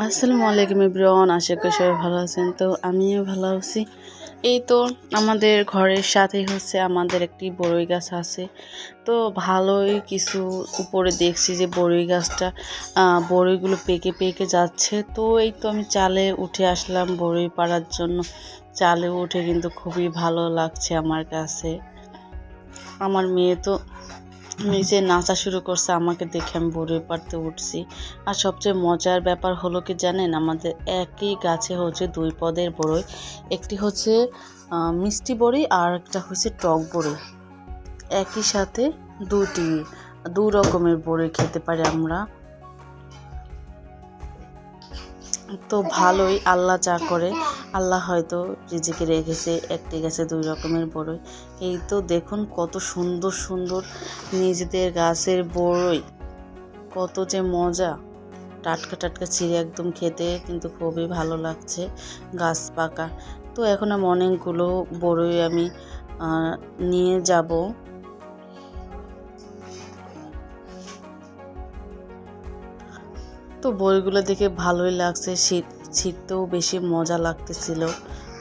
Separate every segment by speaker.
Speaker 1: আসসালামু আলাইকুম ইব্রান আশা করি সবাই ভালো আছেন। তো আমিও ভালো আছি। এই তো আমাদের ঘরের সাথেই হচ্ছে আমাদের একটি বড়ই গাছ আছে। তো ভালোই কিছু উপরে দেখছি যে বড়ই গাছটা বড়ইগুলো পেকে পেকে যাচ্ছে। তো এই তো আমি চালে উঠে আসলাম বড়ই পাড়ার জন্য। চালে উঠে কিন্তু খুবই ভালো লাগছে আমার কাছে। আমার মেয়ে তো নিচে নাচা শুরু করছে, আমাকে দেখে আমি বড়ে পারতে উঠছি। আর সবচেয়ে মজার ব্যাপার হলো কি জানেন, আমাদের একই গাছে হচ্ছে দুই পদের বড়ই। একটি হচ্ছে মিষ্টি বড়ি আর একটা হচ্ছে টক বড়ি। একই সাথে দুটি, দু রকমের বড়ি খেতে পারি আমরা। তো ভালোই আল্লাহ যা করে, আল্লাহ হয়তো রিজিকে রেখেছে, একটি গাছে দুই রকমের বড়ই। এই তো দেখুন কত সুন্দর সুন্দর নিজেদের গাছের বড়ই। কত যে মজা। টাটকা টাটকা ছিঁড়ে একদম খেতে কিন্তু খুবই ভালো লাগছে গাছ পাকা। তো এখন আমি অনেকগুলো বড়ই আমি নিয়ে যাব। তো বইগুলো দেখে ভালোই লাগছে, শীত ছিঁড়তেও বেশি মজা লাগতেছিল,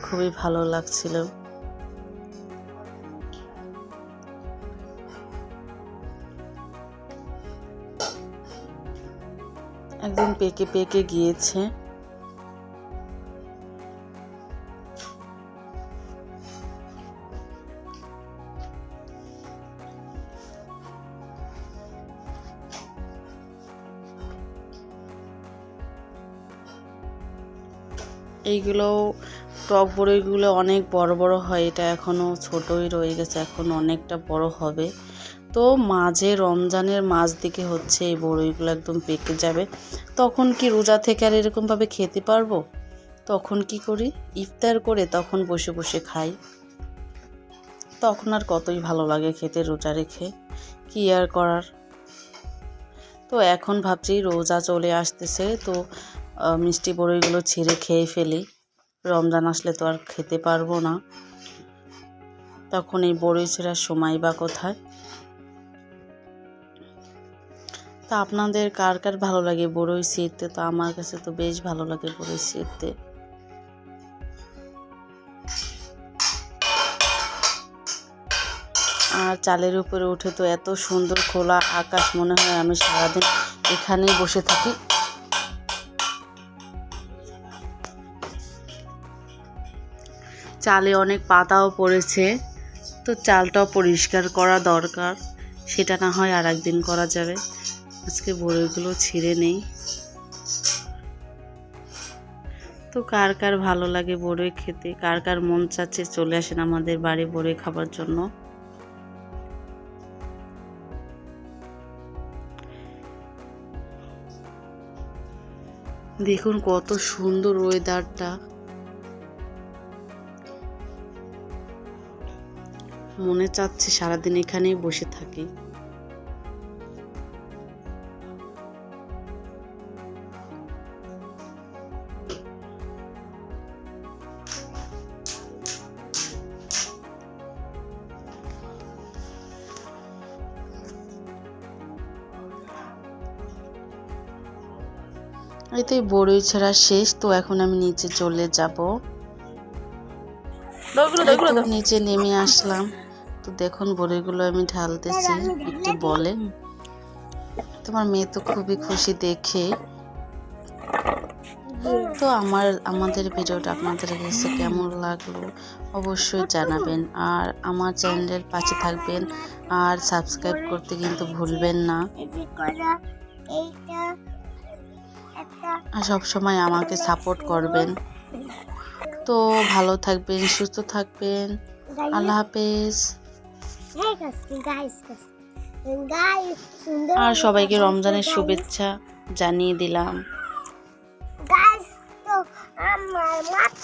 Speaker 1: খুবই ভালো লাগছিল। একদিন পেকে পেকে গিয়েছে। এইগুলো টক বড়িগুলো অনেক বড় বড় হয়, এটা এখনও ছোটই রয়ে গেছে, এখন অনেকটা বড় হবে। তো মাঝে রমজানের মাঝ দিকে হচ্ছে এই বড়িগুলো একদম পেকে যাবে। তখন কি রোজা থেকে আর এরকমভাবে খেতে পারব? তখন কি করি? ইফতার করে তখন বসে বসে খাই। তখন আর কতই ভালো লাগে খেতে রোজা রেখে, কি আর করার? তো এখন ভাবছি রোজা চলে আসতেছে, তো মিষ্টি বড়িগুলো ছিঁড়ে খেয়ে ফেলি। রমজান আসলে তো আর খেতে পারব না। তখন এই বড়ি ছেঁড়ার সময় বা কোথায়? তা আপনাদের কার কার ভালো লাগে বড়ই ছিঁড়তে? তো আমার কাছে তো বেশ ভালো লাগে বড়ই ছিঁড়তে। আর চালের উপরে উঠে তো এত সুন্দর খোলা আকাশ মনে হয় আমি সারাদিন এখানেই বসে থাকি। চালে অনেক পাতাও পড়েছে, তো চালটাও পরিষ্কার করা দরকার। সেটা না হয় আর একদিন করা যাবে। আজকে বড়িগুলো ছিঁড়ে নেই। তো কার কার ভালো লাগে বড়ই খেতে? কার কার মন চাচ্ছে চলে আসেন আমাদের বাড়ি বড়ই খাবার জন্য? দেখুন কত সুন্দর ওয়েদারটা মনে চাচ্ছে সারাদিন এখানেই বসে থাকি। এই তো এই বড়ই ছাড়া শেষ তো এখন আমি নিচে চলে যাব। নিচে নেমে আসলাম। তো দেখুন, বড়িগুলো আমি ঢালতেছি। একটু বলে তোমার মেয়ে তো খুবই খুশি দেখে। তো আমার, আমাদের ভিডিওটা আপনাদের কাছে কেমন লাগল অবশ্যই জানাবেন। আর আমার চ্যানেলের পাশে থাকবেন। আর সাবস্ক্রাইব করতে কিন্তু ভুলবেন না। আর সব সময় আমাকে সাপোর্ট করবেন। তো ভালো থাকবেন, সুস্থ থাকবেন। আল্লাহ হাফেজ। আর সবাইকে রমজানের শুভেচ্ছা জানিয়ে দিলাম।